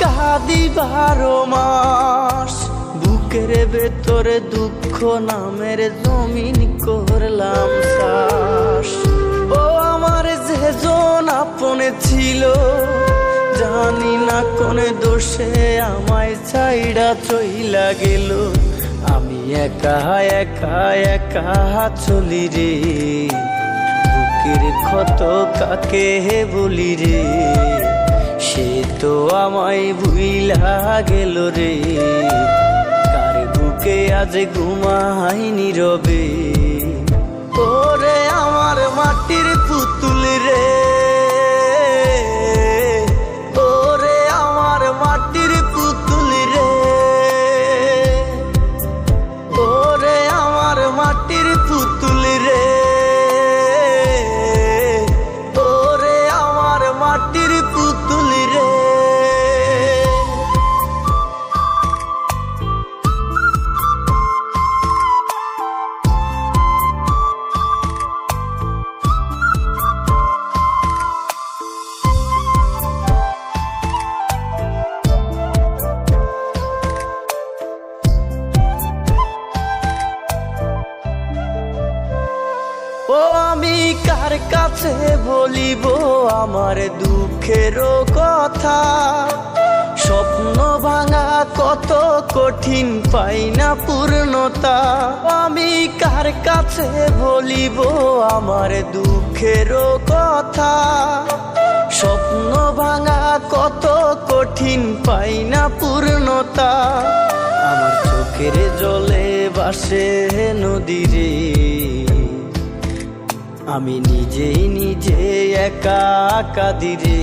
কাঁদি বারো মাস, বুকের ভেতরে দুঃখ নামের জমিন করলাম চাষ ও আমার যে জন আপনে ছিল, জানি না কোন দোষে আমায় চাইড়া চইলা গেল। আমি একা একা একা চলি রে, বুকের ক্ষত কাকে বলি রে? সে তো আমায় ভুইলা গেল রে। কার বুকে আজ ঘুমাই নীরবে ও, আমি কার কাছে বলিব আমার দুঃখের কথা? স্বপ্ন ভাঙা কত কঠিন, পাই না পূর্ণতা। আমি কার কাছে বলিব আমার দুঃখের কথা? স্বপ্ন ভাঙা কত কঠিন, পাই না পূর্ণতা। আমার চোখের জলে বাসে নদীরে আমি নিজেই নিজে একা কাদিরে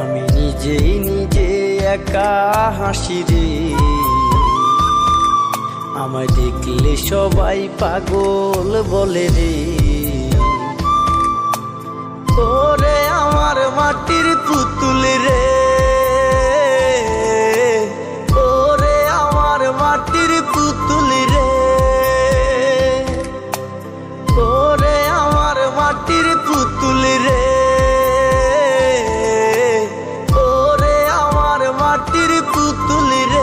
আমি নিজেই নিজে একা হাসি রে আমায় দেখলে সবাই পাগল বলে রে ওরে আমার মাটির পুতুল রে মাটির পুতুল রে। ওরে আমার মাটির পুতুল রে।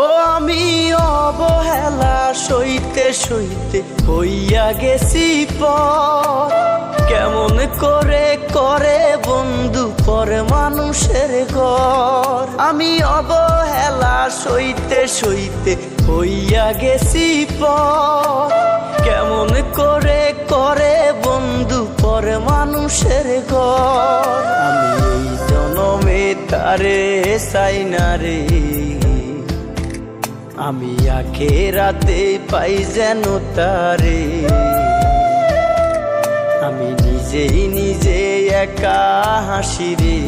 ও আমি অবহেলা সইতে সইতে হইয়া গেছি পর কেমন করে করে বন্ধু পর মানুষের ঘর। আমি অবহেলা সইতে সইতে হইয়া গেছি পর কেমন করে করে বন্ধু পর মানুষের ঘর। আমি জনমে তারে চাই না রে। আমি আখে রাতে পাই যেন তারে। আমি নিজেই নিজে একা হাসি রে।